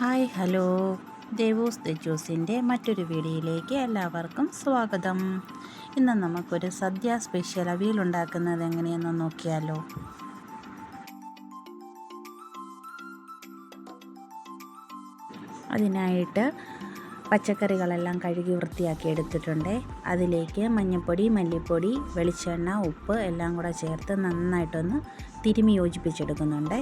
Hi hello. ദേവൂസ് the ജോസിന്റെ മറ്റൊരു വീഡിയോയിലേക്ക് എല്ലാവർക്കും സ്വാഗതം. ഇന്ന് നമുക്കൊരു സദ്യ സ്പെഷ്യൽ അവിയൽ ഉണ്ടാക്കുന്നത് എങ്ങനെയെന്ന് നോക്കിയാലോ. അതിനായിട്ട് പച്ചക്കറികളെല്ലാം കഴുകി വൃത്തിയാക്കി എടുത്തിട്ടുണ്ട്. അതിലേക്ക് മഞ്ഞൾപ്പൊടി മല്ലിപ്പൊടി വെളിച്ചെണ്ണ ഉപ്പ് എല്ലാം കൂടെ ചേർത്ത് നന്നായിട്ടൊന്ന് തിരുമി യോജിപ്പിച്ചെടുക്കുന്നുണ്ട്.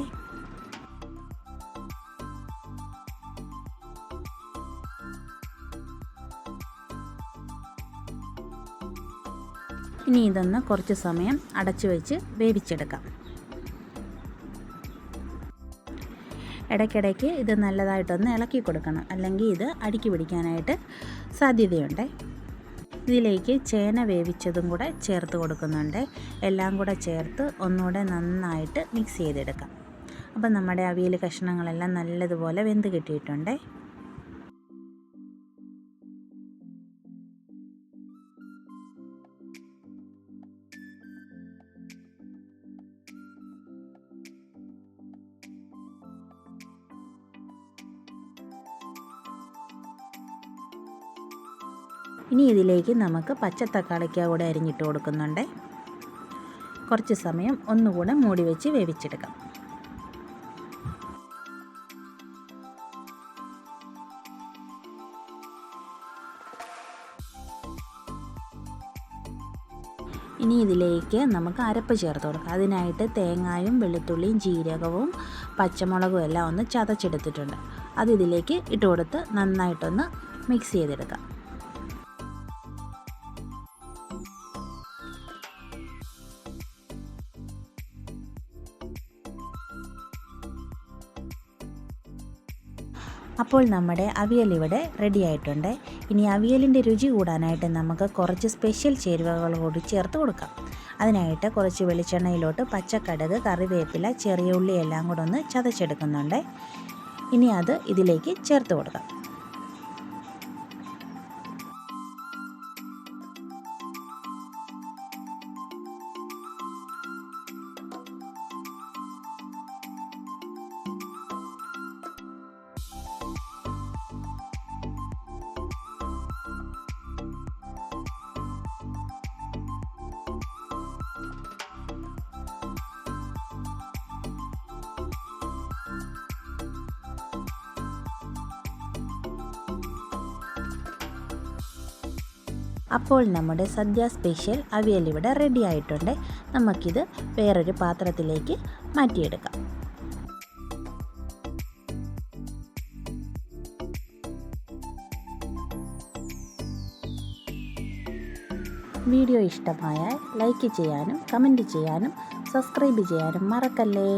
ഇനി ഇതൊന്ന് കുറച്ച് സമയം അടച്ചു വെച്ച് വേവിച്ചെടുക്കാം. ഇടയ്ക്കിടയ്ക്ക് ഇത് നല്ലതായിട്ടൊന്ന് ഇളക്കി കൊടുക്കണം. അല്ലെങ്കിൽ ഇത് അടുക്കി പിടിക്കാനായിട്ട് സാധ്യതയുണ്ട്. ഇതിലേക്ക് ചേന വേവിച്ചതും കൂടെ ചേർത്ത് കൊടുക്കുന്നുണ്ട്. എല്ലാം കൂടെ ചേർത്ത് ഒന്നുകൂടെ നന്നായിട്ട് മിക്സ് ചെയ്തെടുക്കാം. അപ്പം നമ്മുടെ അവിയൽ കഷ്ണങ്ങളെല്ലാം നല്ലതുപോലെ വെന്ത് കിട്ടിയിട്ടുണ്ട്. ഇനി ഇതിലേക്ക് നമുക്ക് പച്ചത്തക്കാളിക്ക കൂടെ അരിഞ്ഞിട്ട് കൊടുക്കുന്നുണ്ട്. കുറച്ച് സമയം ഒന്നുകൂടെ മൂടി വെച്ച് വേവിച്ചെടുക്കാം. ഇനി ഇതിലേക്ക് നമുക്ക് അരപ്പ് ചേർത്ത് കൊടുക്കാം. അതിനായിട്ട് തേങ്ങായും വെളുത്തുള്ളിയും ജീരകവും പച്ചമുളകും എല്ലാം ഒന്ന് ചതച്ചെടുത്തിട്ടുണ്ട്. അത് ഇതിലേക്ക് ഇട്ട് കൊടുത്ത് നന്നായിട്ടൊന്ന് മിക്സ് ചെയ്തെടുക്കാം. അപ്പോൾ നമ്മുടെ അവിയൽ ഇവിടെ റെഡി ആയിട്ടുണ്ട്. ഇനി അവിയലിന്റെ രുചി കൂടാനായിട്ട് നമുക്ക് കുറച്ച് സ്പെഷ്യൽ ചേരുവകൾ കൂടി ചേർത്ത് കൊടുക്കാം. അതിനായിട്ട് കുറച്ച് വെളിച്ചെണ്ണയിലോട്ട് പച്ചക്കടക് കറിവേപ്പില ചെറിയ ഉള്ളി എല്ലാം കൂടെ ഒന്ന് ചതച്ചെടുക്കുന്നുണ്ട്. ഇനി അത് ഇതിലേക്ക് ചേർത്ത് കൊടുക്കാം. അപ്പോൾ നമ്മുടെ സദ്യ സ്പെഷ്യൽ അവിയൽ ഇവിടെ റെഡി ആയിട്ടുണ്ട്. നമുക്കിത് വേറൊരു പാത്രത്തിലേക്ക് മാറ്റിയെടുക്കാം. വീഡിയോ ഇഷ്ടമായാൽ ലൈക്ക് ചെയ്യാനും കമന്റ് ചെയ്യാനും സബ്സ്ക്രൈബ് ചെയ്യാനും മറക്കല്ലേ?